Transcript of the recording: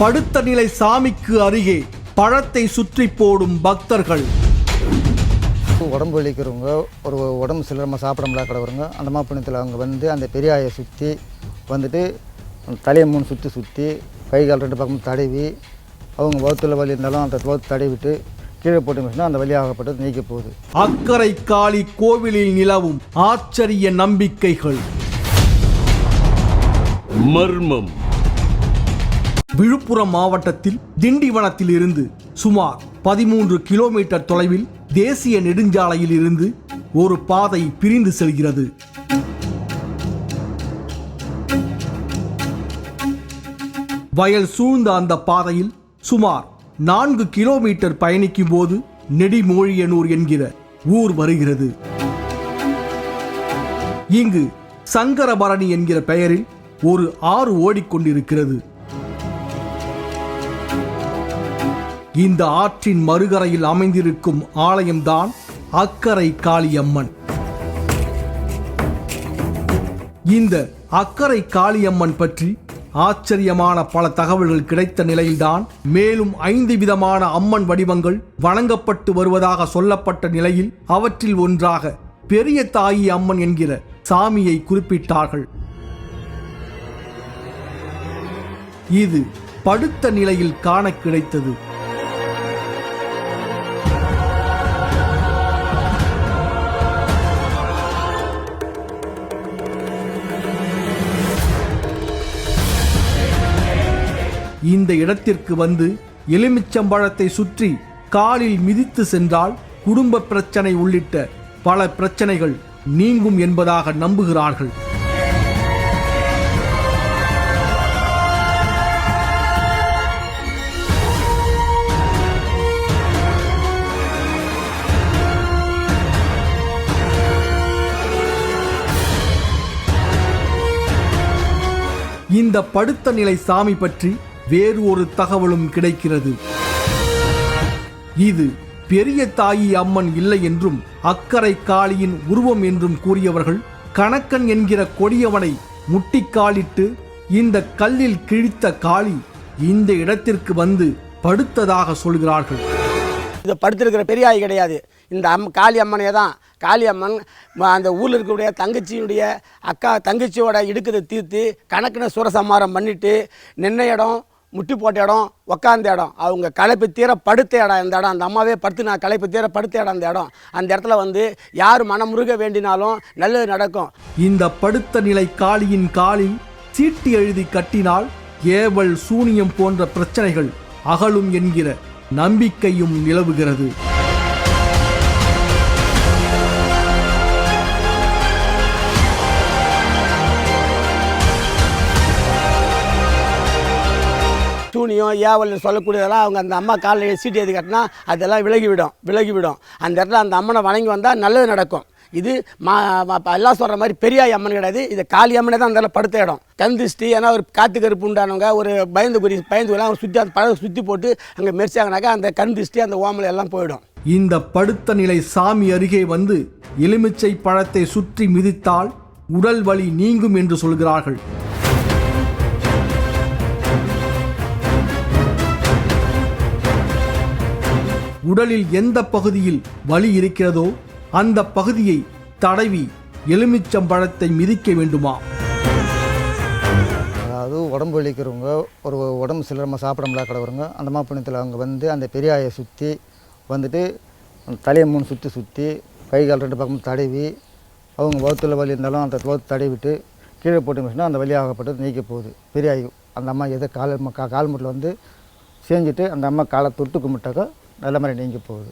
படுத்த நிலை சாமிக்கு அருகே பழத்தை சுற்றி போடும் பக்தர்கள். உடம்பு வலிக்கிறவங்க ஒரு உடம்பு சிலரமாக சாப்பிட முடியாத கிடக்குறவங்க அந்த மாதிரி புண்ணியத்தில் அவங்க வந்து அந்த பெரியாயை சுற்றி வந்துட்டு தலையை மூணு சுற்றி சுற்றி கை கால் ரெண்டு பக்கமும் தடவி அவங்க வகுத்துல வலி இருந்தாலும் அந்த வகுத்து தடவிட்டு கீழே போட்டு அந்த வலி ஆகப்பட்டது நீக்க போகுது. அக்கரை காளி கோவிலில் நிலவும் ஆச்சரிய நம்பிக்கைகள். மர்மம். விழுப்புரம் மாவட்டத்தில் திண்டிவனத்தில் இருந்து சுமார் பதிமூன்று கிலோமீட்டர் தொலைவில் தேசிய நெடுஞ்சாலையில் இருந்து ஒரு பாதை பிரிந்து செல்கிறது. வயல் சூழ்ந்த அந்த பாதையில் சுமார் நான்கு கிலோமீட்டர் பயணிக்கும் போது நெடிமோழியனூர் என்கிற ஊர் வருகிறது. இங்கு சங்கரபரணி என்கிற பெயரில் ஒரு ஆறு ஓடிக்கொண்டிருக்கிறது. இந்த ஆற்றின் மறுகரையில் அமைந்திருக்கும் ஆலயம்தான் அக்கரை காளியம்மன். இந்த அக்கரை காளியம்மன் பற்றி ஆச்சரியமான பல தகவல்கள் கிடைத்த நிலையில்தான் மேலும் ஐந்து விதமான அம்மன் வடிவங்கள் வணங்கப்பட்டு வருவதாக சொல்லப்பட்ட நிலையில் அவற்றில் ஒன்றாக பெரிய தாயி அம்மன் என்கிற சாமியை குறிப்பிட்டார்கள். இது படுத்த நிலையில் காண கிடைத்தது. இந்த இடத்திற்கு வந்து எலுமிச்சம்பழத்தை சுற்றி காலில் மிதித்து சென்றால் குடும்ப பிரச்சனை உள்ளிட்ட பல பிரச்சனைகள் நீங்கும் என்பதாக நம்புகிறார்கள். இந்த படுத்த நிலை சாமி பற்றி வேறு ஒரு தகவலும் கிடைக்கிறது. இது பெரிய தாயி அம்மன் இல்லை என்றும் அக்கரை காளியின் உருவம் என்றும் கூறியவர்கள் கணக்கன் என்கிற கொடியவனை முட்டிக்காலிட்டு இந்த கல்லில் கிழித்த காளி இந்த இடத்திற்கு வந்து படுத்ததாக சொல்கிறார்கள். இது படுத்திருக்கிற பெரியாய் கிடையாது. இந்த அம் காளி அம்மனே தான். காளி அம்மன் அந்த ஊரில் இருக்கக்கூடிய தங்கச்சியுடைய அக்கா தங்கச்சியோட இடுக்கதை தீர்த்து கணக்கின சூரசம்மாரம் பண்ணிட்டு நின்ன இடம் முட்டி போட்ட இடம் உக்காந்த இடம். அவங்க களைப்பு தீர படுத்த இடம் இந்த இடம். அந்த அம்மாவே படுத்து நான் களைப்பு தீர படுத்த இடம் அந்த இடம். அந்த இடத்துல வந்து யார் மனமுருக வேண்டினாலும் நல்லது நடக்கும். இந்த படுத்த நிலை காளியின் காலில் சீட்டி எழுதி கட்டினால் ஏவல் சூனியம் போன்ற பிரச்சனைகள் அகலும் என்கிற நம்பிக்கையும் நிலவுகிறது. சூனியம் ஏவல்னு சொல்லக்கூடியதெல்லாம் அவங்க அந்த அம்மா காலில் சீட்டு எது கட்டினா அதெல்லாம் விலகிவிடும் விலகிவிடும். அந்த இடத்துல அந்த அம்மனை வணங்கி வந்தால் நல்லது நடக்கும். இது மா எல்லாம் சொல்கிற மாதிரி பெரியாய் அம்மன் கிடையாது. இது காளி அம்மனே தான் அந்த படுத்த இடம். கந்திஷ்டி ஏன்னா ஒரு காத்து கருப்பு உண்டானவங்க ஒரு பயந்து குறி பயந்து எல்லாம் சுற்றி அந்த பழம் சுற்றி போட்டு அங்கே மெரிச்சாங்கனாக்கா அந்த கந்திஷ்டி அந்த ஓமலை எல்லாம் போயிடும். இந்த படுத்த நிலை சாமி அருகே வந்து எலுமிச்சை பழத்தை சுற்றி மிதித்தால் உடல் வலி நீங்கும் என்று சொல்கிறார்கள். உடலில் எந்த பகுதியில் வலி இருக்கிறதோ அந்த பகுதியை தடவி எலுமிச்சம்பழத்தை மிதிக்க வேண்டுமா? அதாவது உடம்பு வலிக்கிறவங்க ஒரு உடம்பு சிலரமாக சாப்பிட முடியாத கிடக்குறவங்க அந்த மாப்பிணத்தில் அவங்க வந்து அந்த பெரியாயை சுற்றி வந்துட்டு தலையை மூணு சுற்றி சுற்றி கை கால் ரெண்டு பக்கமும் தடவி அவங்க வகுத்தில் வலி இருந்தாலும் அந்த வகுத்து தடவிட்டு கீழே போட்டு மிஷினா அந்த வழியாகப்பட்டது நீக்க போகுது. பெரியாயு அந்த அம்மா எதை கால் கா- கால் முட்டில் வந்து செஞ்சுட்டு அந்த அம்மா காலை தொட்டு கும்பிட்டாக்கா நல்ல மாதிரி நீங்க போகுது.